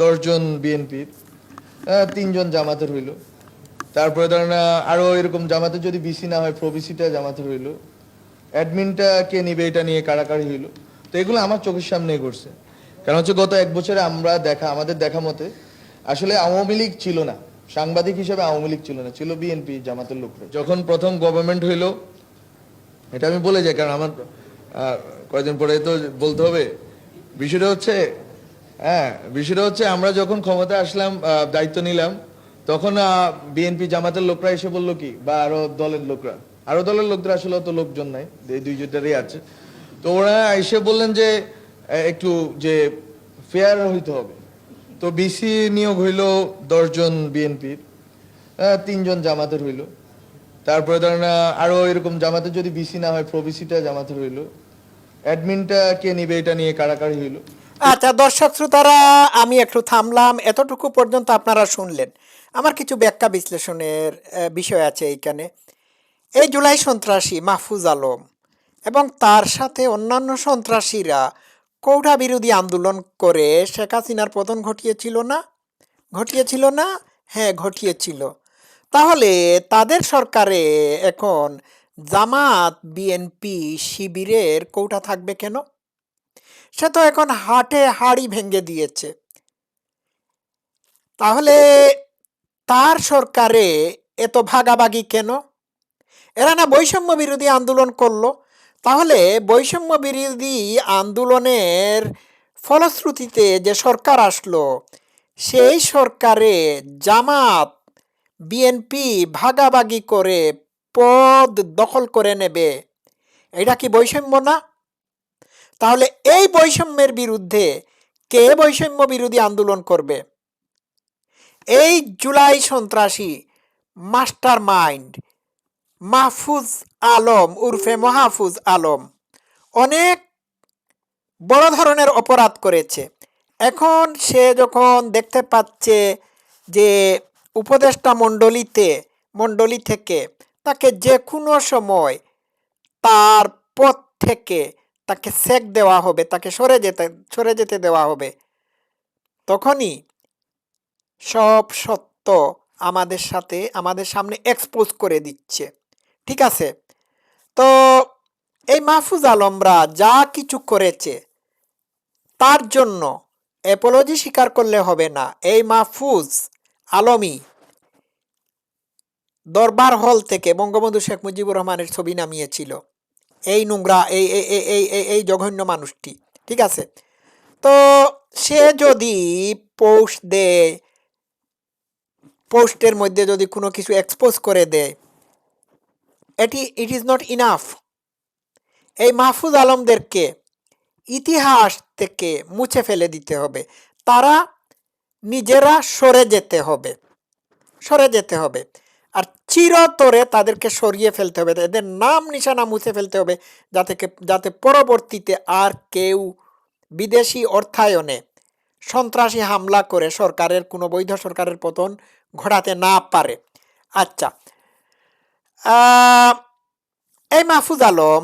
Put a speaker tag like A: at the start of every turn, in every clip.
A: দশজন বিএনপির তিনজন জামাতের হইল। তারপরে ধরেন আহ, আরও এরকম জামাতের যদি বিসি না হয় প্রবিসিটা জামাতের হইল। অ্যাডমিনটা কে নিবে এটা নিয়ে কারাকারি হইল। তো এগুলো আমার চোখের সামনে ঘটছে। কারণ হচ্ছে গত এক বছরে আমরা দেখা আমাদের দেখা মতে আসলে আওয়ামী লীগ ছিল না। সাংবাদিক হিসেবে আওয়ামী লীগ ছিল না ছিল বিএনপি জামাতের লোকরা। যখন প্রথম গভর্নমেন্ট হইল এটা আমি বলে যাই কারণ আমার কয়েকদিন পরে তো বলতে হবে। বিষয়টা হচ্ছে হ্যাঁ বিষয়টা হচ্ছে আমরা যখন ক্ষমতা আসলাম দায়িত্ব নিলাম তখন বিএনপি জামাতের লোকরা এসে বলল কি বা আরও দলের লোকরা আরও দলের লোকরা আসলে অত লোকজন নাই দুইজনেরই আছে। তো ওরা এসে বললেন যে একটু যে ফেয়ার হইতে হবে। তো বিসি নিয়োগ হইল দশজন বিএনপির তিনজন জামাতের হইল। তারপরে ধরেন আহ, আরও এরকম জামাতের যদি বিসি না হয় প্রবিসিটা জামাতের হইল। অ্যাডমিনটা কে নিবে এটা নিয়ে কারাকারি হইল।
B: আচ্ছা দর্শক শ্রোতারা, আমি একটু থামলাম। এতটুকু পর্যন্ত আপনারা শুনলেন। আমার কিছু ব্যাখ্যা বিশ্লেষণের বিষয় আছে এইখানে। এই জুলাই সন্ত্রাসী মাহফুজ আলম এবং তার সাথে অন্যান্য সন্ত্রাসীরা কৌঠা বিরোধী আন্দোলন করে শেখ হাসিনার পতন ঘটিয়েছিল না? ঘটিয়েছিল না? হ্যাঁ ঘটিয়েছিল। তাহলে তাদের সরকারে এখন জামাত, বিএনপি, শিবিরের কৌটা থাকবে কেন? সে তো এখন হাটে হাড়ি ভেঙে দিয়েছে। তাহলে তার সরকারে এত ভাগাভাগি কেন? এরা না বৈষম্য বিরোধী আন্দোলন করল। তাহলে বৈষম্য বিরোধী আন্দোলনের ফলশ্রুতিতে যে সরকার আসলো, সেই সরকারে জামাত, বিএনপি ভাগাভাগি করে পদ দখল করে নেবে। এটা কি বৈষম্য না? তাহলে এই বৈষম্যের বিরুদ্ধে কে বৈষম্য বিরোধী আন্দোলন করবে? এই জুলাই সন্ত্রাসী মাস্টার মাইন্ড মাহফুজ আলম উর্ফে মাহফুজ আলম অনেক বড় ধরনের অপরাধ করেছে। এখন সে যখন দেখতে পাচ্ছে যে উপদেষ্টা মণ্ডলীতে, মণ্ডলী থেকে তাকে যে কোনো সময় তার পথ থেকে তাকে সেক দেওয়া হবে, তাকে সরে যেতে সরে যেতে দেওয়া হবে। তখনই সব সত্য আমাদের সাথে, আমাদের সামনে এক্সপোজ করে দিচ্ছে। ঠিক আছে? তো এই মাহফুজ আলমরা যা কিছু করেছে, তার জন্য অ্যাপোলজি স্বীকার করলে হবে না। এই মাহফুজ আলমী দরবার হল থেকে বঙ্গবন্ধু শেখ মুজিবুর রহমানের ছবি নামিয়েছিল। এই নোংরা, এই এই এই এই এই জঘন্য মানুষটি, ঠিক আছে? তো সে যদি পোস্ট দেয় পোস্টের মধ্যে যদি কোনো কিছু এক্সপোজ করে দেয় এটি ইট ইজ নট ইনাফ এই মাহফুজ আলমদেরকে ইতিহাস থেকে মুছে ফেলে দিতে হবে। তারা নিজেরা সরে যেতে হবে, সরে যেতে হবে। আর চিরতরে তাদেরকে সরিয়ে ফেলতে হবে, এদের নাম নিশানা মুছে ফেলতে হবে যাতে যাতে পরবর্তীতে আর কেউ বিদেশি অর্থায়নে সন্ত্রাসী হামলা করে সরকারের, কোনো বৈধ সরকারের পতন ঘটাতে না পারে। আচ্ছা এই মাহফুজ আলম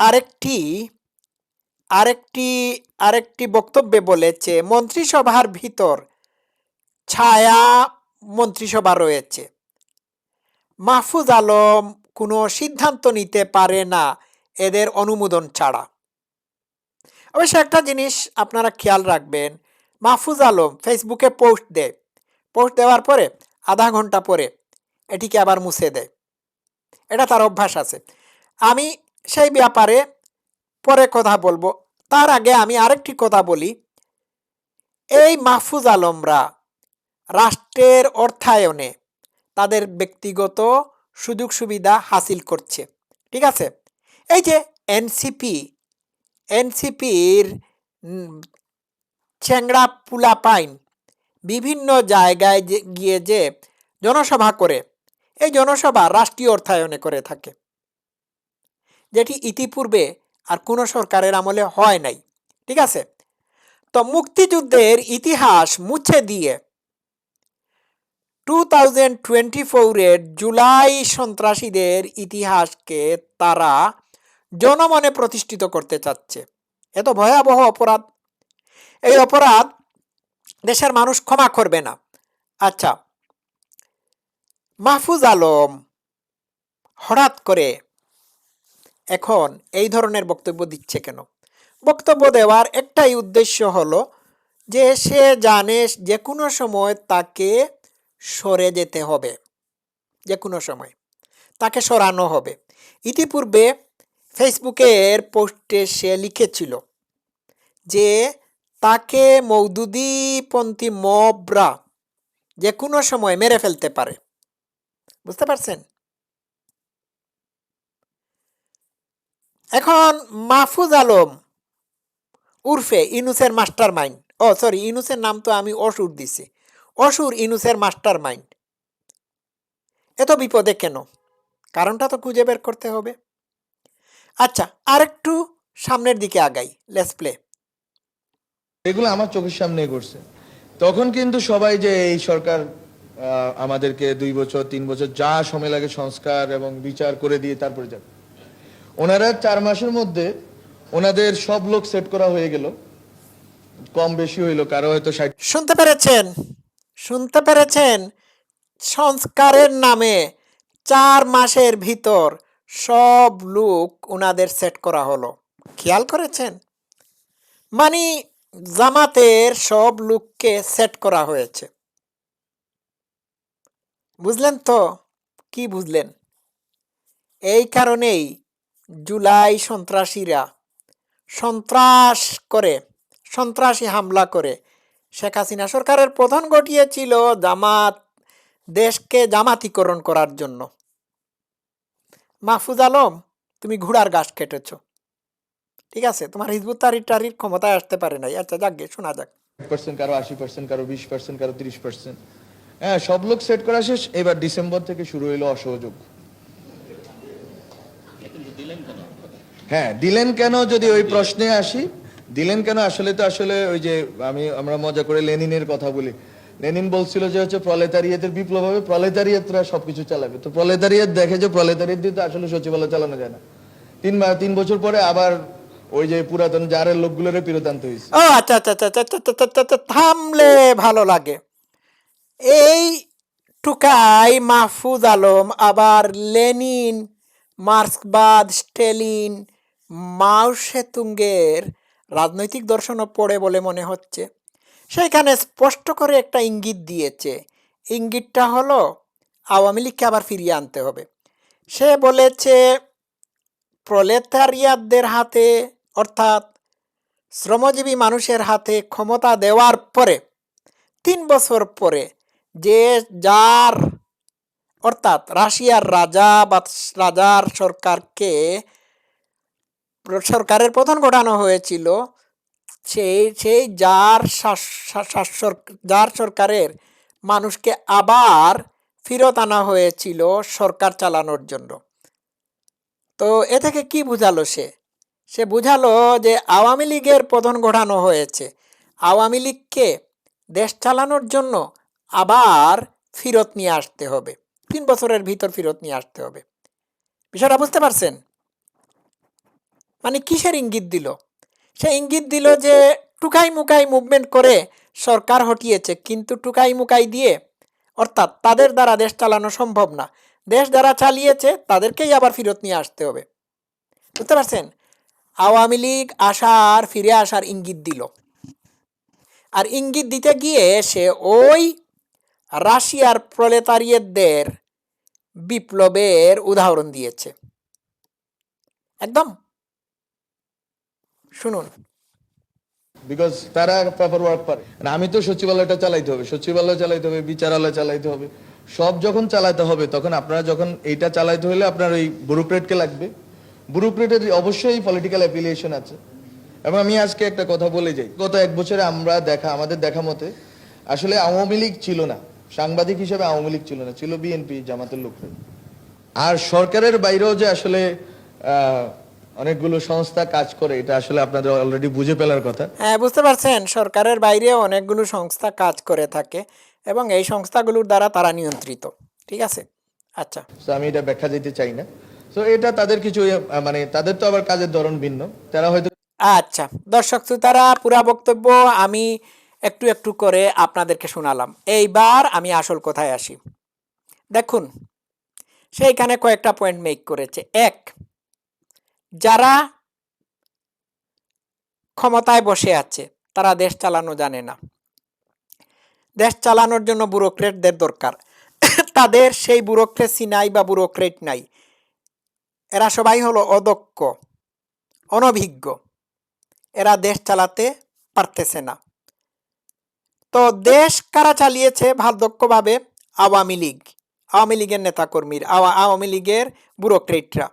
B: আরেকটি আরেকটি আরেকটি বক্তব্যে বলেছে, মন্ত্রিসভার ভিতর ছায়া মন্ত্রিসভা রয়েছে। মাহফুজ আলম কোনো সিদ্ধান্ত নিতে পারে না এদের অনুমোদন ছাড়া। অবশ্য একটা জিনিস আপনারা খেয়াল রাখবেন, মাহফুজ আলম ফেসবুকে পোস্ট দেয়। পোস্ট দেওয়ার পরে, আধা ঘণ্টা পরে এটিকে আবার মুছে দেয়। এটা তার অভ্যাস আছে। আমি সেই ব্যাপারে পরে কথা বলব। তার আগে আমি আরেকটি কথা বলি। এই মাহফুজ আলমরা রাষ্ট্রের অর্থায়নে তাদের ব্যক্তিগত সুযোগ সুবিধা হাসিল করছে। ঠিক আছে? এই যে এনসিপি, এনসিপির চ্যাংড়া পুলা পাইন বিভিন্ন জায়গায় গিয়ে যে জনসভা করে, এই জনসভা রাষ্ট্রীয় অর্থায়নে করে থাকে। যেটি ইতিপূর্বে আর কোনো সরকারের আমলে হয় নাই। ঠিক আছে? তো মুক্তিযুদ্ধের ইতিহাস মুছে দিয়ে টু থাউজেন্ড টোয়েন্টি জুলাই সন্ত্রাসীদের ইতিহাসকে তারা জনমনে প্রতিষ্ঠিত করতে চাচ্ছে। এত ভয়াবহ অপরাধ। এই অপরাধ দেশের মানুষ ক্ষমা করবে না। আচ্ছা মাহফুজ আলম হঠাৎ করে এখন এই ধরনের বক্তব্য দিচ্ছে কেন? বক্তব্য দেওয়ার একটাই উদ্দেশ্য হলো যে সে জানে যে কোনো সময় তাকে সরে যেতে হবে যে কোনো সময়। তাকে সরানো হবে। ইতিপূর্বে ফেসবুকের পোস্টে সে লিখেছিল যে, তাকে মৌদুদিপন্থী মবরা যে কোনো সময় মেরে ফেলতে পারে। বুঝতে পারছেন? এখন মাহফুজ আলম উর্ফে ইনুসের মাস্টার মাইন্ড ও, সরি, ইনুসের নাম তো আমি অসুর দিছি। অসুর ইনুসের মাস্টার মাইন্ড এত বিপদে কেন? কারণটা তো খুঁজে বের করতে হবে। আচ্ছা আরেকটু সামনের দিকে আগাই লেস প্লে
A: এগুলো আমার চোখের সামনে করছে তখন কিন্তু সবাই যে এই সরকার আমাদেরকে দুই বছর তিন বছর যা সময় লাগে সংস্কার এবং বিচার করে দিয়ে তারপরে যাবে। ওনারা চার মাসের মধ্যে ওনাদের সব লোক সেট করা হয়ে গেল। কম বেশি হইল কারও হয়তো
B: শুনতে পেরেছেন? শুনতে পেরেছেন? সংস্কারের নামে চার মাসের ভিতর সব লোক ওনাদের সেট করা হলো। খেয়াল করেছেন? মানে জামাতের সব লোককে সেট করা হয়েছে। বুঝলেন তো? কি বুঝলেন? এই কারণেই জুলাই সন্ত্রাসীরা সন্ত্রাস করে, সন্ত্রাসী হামলা করে শেখ হাসিনা সরকারের পতন ঘটিয়েছিল জামাত দেশকে জামাতিকরণ করার জন্য। মাহফুজ আলম তুমি ঘোড়ার গাছ কেটেছ ঠিক আছে তোমার হিজবুত তারির টারির ক্ষমতায় আসতে পারে নাই। আচ্ছা যাক গে, শোনা যাক।
A: পার্সেন্ট কারও আশি পার্সেন্ট কারও বিশ পার্সেন্ট কারও তিরিশ পার্সেন্ট হ্যাঁ সব লোক সেট করা শেষ। এবার ডিসেম্বর থেকে শুরু হইল অসহযোগ। হ্যাঁ দিলেন কেন? যদি ওই প্রশ্নে আসি দিলেন কেন? আসলে তো আসলে ওই যে আমি আমরা মজা করে লেনিনের কথা বলি। লেনিন বলছিল যে হচ্ছে প্রলেতারিয়াতের বিপ্লব হবে প্রলেতারিয়াতরা সবকিছু চালাবে। তো প্রলেতারিয়াত দেখে যে প্রলেতারিয়াত দিয়ে তো আসলে সচিবালয় চালানো যায় না। তিন তিন বছর পরে আবার ওই যে পুরাতন জারের লোকগুলোরে ফেরত আনতে হয়েছে।
B: ও আচ্ছা আচ্ছা আচ্ছা আচ্ছা, আচ্ছা, আচ্ছা, থামলে ভালো লাগে। এই টুকাই মাহফুজ আলম আবার লেনিন মার্ক্সবাদ স্টেলিন মাও সেতুঙ্গের রাজনৈতিক দর্শনও পড়ে বলে মনে হচ্ছে। সেইখানে স্পষ্ট করে একটা ইঙ্গিত দিয়েছে। ইঙ্গিতটা হলো, আওয়ামী লীগকে আবার ফিরিয়ে আনতে হবে। সে বলেছে, প্রলেতারিয়াতদের হাতে, অর্থাৎ শ্রমজীবী মানুষের হাতে ক্ষমতা দেওয়ার পরে, তিন বছর পরে যে যার, অর্থাৎ রাশিয়ার রাজা বা রাজার সরকারকে সরকারের পতন ঘটানো হয়েছিল সেই সেই যার যার সরকারের মানুষকে আবার ফেরত আনা হয়েছিল সরকার চালানোর জন্য। তো এ থেকে কি বুঝালো সে? সে বুঝালো যে আওয়ামী লীগের পতন ঘটানো হয়েছে। আওয়ামী লীগকে দেশ চালানোর জন্য আবার ফেরত নিয়ে আসতে হবে। তিন বছরের ভিতর ফেরত নিয়ে আসতে হবে। বিষয়টা বুঝতে পারছেন? মানে কিসের ইঙ্গিত দিল? সে ইঙ্গিত দিল যে টুকাই মুকাই মুভমেন্ট করে সরকার হটিয়েছে, কিন্তু টুকাই মুকাই দিয়ে অর্থাৎ তাদের দ্বারা দেশ চালানো সম্ভব না। দেশ যারা চালিয়েছে, তাদেরকেই আবার ফেরত নিয়ে আসতে হবে। বুঝতে পারছেন? আওয়ামী লীগ আসার, ফিরে আসার ইঙ্গিত দিল। আর ইঙ্গিত দিতে গিয়ে সে ওই রাশিয়ার প্রলেতারিয়েতদের বিপ্লবের উদাহরণ দিয়েছে। একদম? শুনুন।
A: বিকজ তারা পেপার ওয়ার্ক পারে। আর আমি তো সচিবালয়টা চালাইতে হবে। সচিবালয় চালাইতে হবে, বিচারালয় চালাইতে হবে। সব যখন চালাতে হবে, তখন আপনারা যখন এইটা চালাইতে হলে আপনার ওই ব্যুরোক্রেটকে লাগবে। ব্যুরোক্রেটের অবশ্যই পলিটিক্যাল অ্যাফিলিয়েশন আছে। এবং আমি আজকে একটা কথা বলে যাই। গত এক বছরে আমরা দেখা, আমাদের দেখা মতে আসলে আওয়ামী লীগ ছিল না। সাংবাদিক হিসেবে আওয়ামী লীগ ছিল না, ছিল বিএনপি জামাতের লোকরা। আর সরকারের বাইরেও যে আসলে অনেকগুলো সংস্থা কাজ করে এটা আসলে আপনাদের অলরেডি বুঝে ফেলার কথা।
B: হ্যাঁ বুঝতে পারছেন সরকারের বাইরে অনেকগুলো সংস্থা কাজ করে থাকে এবং এই সংস্থাগুলোর দ্বারা তারা নিয়ন্ত্রিত ঠিক আছে? আচ্ছা।
A: তো আমি এটা ব্যাখ্যা দিতে চাই না। তো এটা তাদের কিছু মানে তাদের তো আবার কাজের ধরন ভিন্ন। তারা হয়তো
B: আচ্ছা দর্শক শ্রোতারা পুরা বক্তব্য আমি একটু একটু করে আপনাদেরকে শোনালাম। এইবার আমি আসল কথায় আসি। দেখুন সেইখানে কয়েকটা পয়েন্ট মেক করেছে। এক যারা ক্ষমতায় বসে আছে, তারা দেশ চালানো জানে না। দেশ চালানোর জন্য ব্যুরোক্রেটদের দরকার। তাদের সেই ব্যুরোক্রেসি নাই বা ব্যুরোক্রেট নাই। এরা সবাই হলো অদক্ষ, অনভিজ্ঞ। এরা দেশ চালাতে পারতেছে না। তো দেশ কারা চালিয়েছে ভারদক্ষভাবে আওয়ামী লীগ। আওয়ামী লীগের নেতাকর্মীর, আওয়া- আওয়ামী লীগের ব্যুরোক্রেটরা।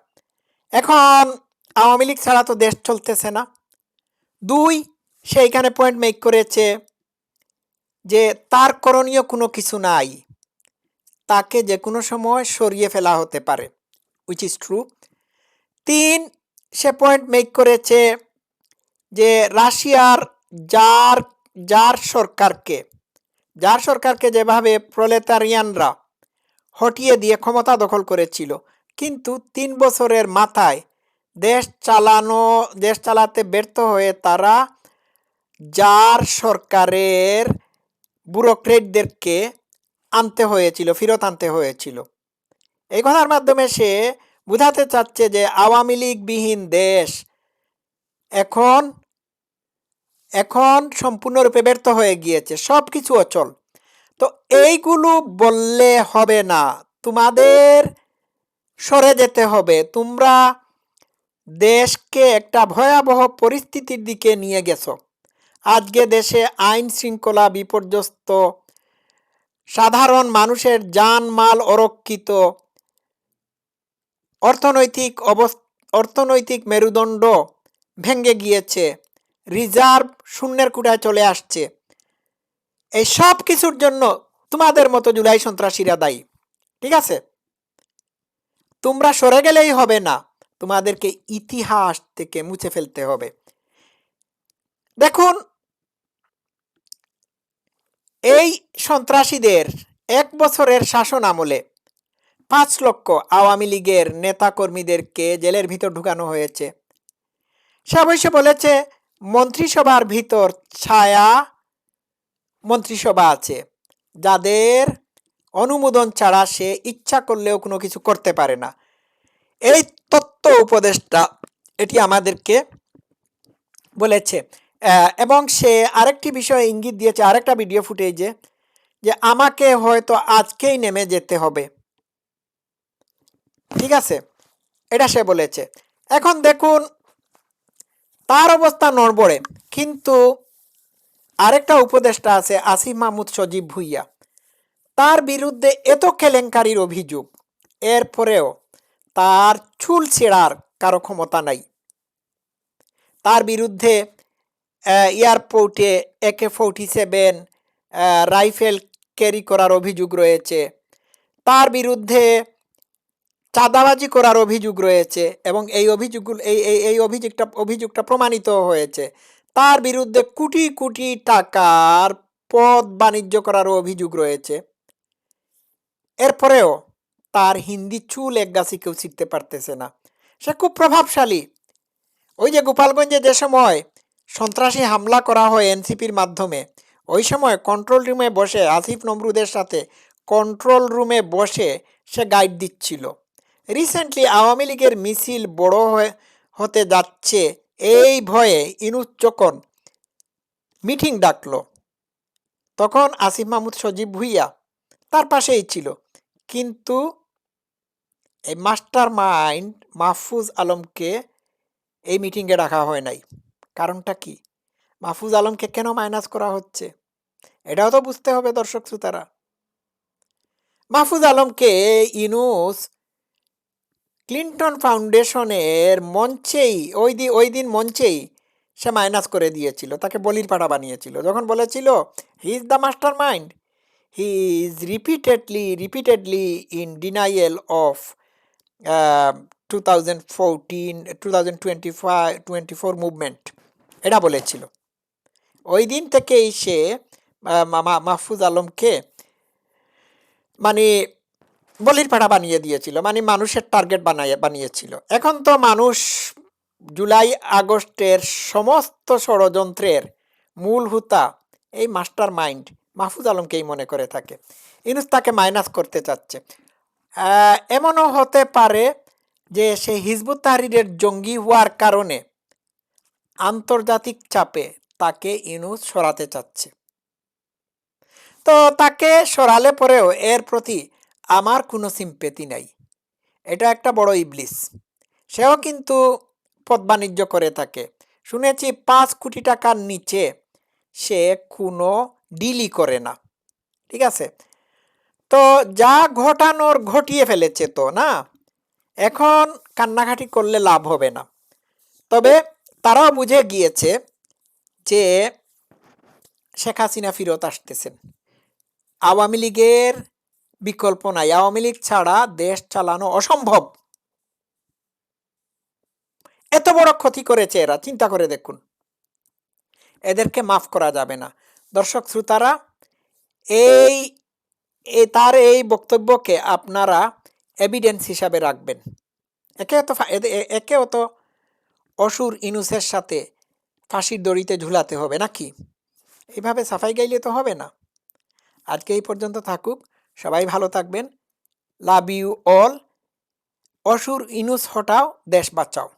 B: এখন আওয়ামী লীগ ছাড়া তো দেশ চলতেছে না। দুই সেইখানে পয়েন্ট মেক করেছে যে তার করণীয় কোনো কিছু নাই। তাকে যে কোনো সময় সরিয়ে ফেলা হতে পারে উইচ ইজ ট্রু তিন, সে পয়েন্ট মেক করেছে যে রাশিয়ার যার যার সরকারকে যার সরকারকে যেভাবে প্রলেতারিয়ানরা হটিয়ে দিয়ে ক্ষমতা দখল করেছিল, কিন্তু তিন বছরের মাথায় দেশ চালানো, দেশ চালাতে ব্যর্থ হয়ে তারা যার সরকারের ব্যুরোক্রেটদেরকে আনতে হয়েছিল, ফেরত আনতে হয়েছিল। এই কথার মাধ্যমে সে বোঝাতে চাচ্ছে যে আওয়ামী লীগবিহীন দেশ এখন এখন সম্পূর্ণরূপে ব্যর্থ হয়ে গিয়েছে সব কিছু অচল। তো এইগুলো বললে হবে না, তোমাদের সরে যেতে হবে, তোমরা দেশকে একটা ভয়াবহ পরিস্থিতির দিকে নিয়ে গেছো। আজকে দেশে আইন শৃঙ্খলা বিপর্যস্ত, সাধারণ মানুষের জানমাল অরক্ষিত, অর্থনৈতিক অবস, অর্থনৈতিক মেরুদণ্ড ভেঙে গিয়েছে, রিজার্ভ শূন্যের কুটায় চলে আসছে। এই সব কিছুর জন্য তোমাদের মতো জুলাই সন্ত্রাসীরা দায়ী, ঠিক আছে? তোমরা সরে গেলেই হবে না। তোমাদেরকে ইতিহাস থেকে মুছে ফেলতে হবে। দেখুন, এই সন্ত্রাসীদের এক বছরের শাসন আমলে পাঁচ লক্ষ আওয়ামী লীগের নেতাকর্মীদেরকে জেলের ভিতর ঢুকানো হয়েছে। সে বলেছে, মন্ত্রিসভার ভিতর ছায়া মন্ত্রিসভা আছে। যাদের অনুমোদন ছাড়া সে ইচ্ছা করলেও কোনো কিছু করতে পারে না। এই তত্ত্ব উপদেশটা এটি আমাদেরকে বলেছে। এবং সে আরেকটি বিষয়ে ইঙ্গিত দিয়েছে, আরেকটা ভিডিও ফুটেজে যে আমাকে হয়তো আজকেই নেমে যেতে হবে। ঠিক আছে? এটা সে বলেছে। এখন দেখুন, তার অবস্থা নড়বড়ে, কিন্তু আরেকটা উপদেষ্টা আছে, আসিফ মাহমুদ সজীব ভুইয়া। তার বিরুদ্ধে এত কেলেঙ্কারির অভিযোগ, এরপরেও তার চুল ছেঁড়ার কারও ক্ষমতা নাই। তার বিরুদ্ধে এয়ারপোর্টে একে ফোর্টি সেভেন রাইফেল ক্যারি করার অভিযোগ রয়েছে। তার বিরুদ্ধে চাঁদাবাজি করার অভিযোগ রয়েছে এবং এই অভিযোগগুলো এই এই অভিযোগটা অভিযোগটা প্রমাণিত হয়েছে। তার বিরুদ্ধে কোটি কোটি টাকার পদ বাণিজ্য করারও অভিযোগ রয়েছে। এরপরেও তার হিন্দি চুল এক গাছি কেউ শিখতে পারতেছে না। সে খুব প্রভাবশালী। ওই যে গোপালগঞ্জে যে সময় সন্ত্রাসী হামলা করা হয় এনসিপির মাধ্যমে, ওই সময় কন্ট্রোল রুমে বসে, আসিফ নমরুদের সাথে কন্ট্রোল রুমে বসে সে গাইড দিচ্ছিল। রিসেন্টলি আওয়ামী লীগের মিছিল বড় হতে যাচ্ছে এই ভয়ে ইনুস যখন মিটিং ডাকলো। তখন আসিফ মাহমুদ সজীব ভুইয়া তার পাশেই ছিল। কিন্তু এই মাস্টার মাইন্ড মাহফুজ আলমকে এই মিটিংয়ে রাখা হয় নাই। কারণটা কি? মাহফুজ আলমকে কেন মাইনাস করা হচ্ছে? এটাও তো বুঝতে হবে দর্শক শ্রোতারা। মাহফুজ আলমকে ইনুস ক্লিন্টন ফাউন্ডেশনের মঞ্চেই, ওই দিন ওই দিন মঞ্চেই সে মাইনাস করে দিয়েছিল, তাকে বলির পাড়া বানিয়েছিল। যখন বলেছিল he is the mastermind he is repeatedly repeatedly in denial of two thousand fourteen two thousand twenty five twenty four movement এটা বলেছিল। ওই দিন থেকেই সে মাহফুজ আলমকে মানে বলির পাড়া বানিয়ে দিয়েছিল মানে মানুষের টার্গেট বানিয়ে, বানিয়েছিল। এখন তো মানুষ জুলাই, আগস্টের সমস্ত ষড়যন্ত্রের মূল হুতা এই মাস্টার মাইন্ড মাহফুজ আলমকেই মনে করে থাকে। ইনুস তাকে মাইনাস করতে চাচ্ছে। এমনও হতে পারে যে সে হিজবুত তাহরিরের জঙ্গি হওয়ার কারণে আন্তর্জাতিক চাপে তাকে ইনুস সরাতে চাচ্ছে। তো তাকে সরালে পরেও এর প্রতি আমার কোনো সিম্পেতি নাই। এটা একটা বড় ইবলিস। সেও কিন্তু পদ বাণিজ্য করে থাকে। শুনেছি পাঁচ কোটি টাকার নিচে সে কোনো ডিলই করে না। ঠিক আছে? তো যা ঘটানোর ঘটিয়ে ফেলেছে তো, না? এখন কান্নাকাটি করলে লাভ হবে না। তবে তারাও বুঝে গিয়েছে যে শেখ হাসিনা ফিরত আসতেছেন। আওয়ামী লীগের বিকল্প নাই। আওয়ামী লীগ ছাড়া দেশ চালানো অসম্ভব। এত বড় ক্ষতি করেছে এরা, চিন্তা করে দেখুন। এদেরকে মাফ করা যাবে না। দর্শক, শ্রোতারা, এই এই তার এই বক্তব্যকে আপনারা এভিডেন্স হিসাবে রাখবেন। একে তো একে অত অসুর ইনুসের সাথে ফাঁসির দড়িতে ঝুলাতে হবে নাকি? এইভাবে সাফাই গাইলে তো হবে না। আজকে এই পর্যন্ত থাকুক, সবাই ভালো থাকবেন। Love you all. অসুর ইনুস হটাও, দেশ বাঁচাও।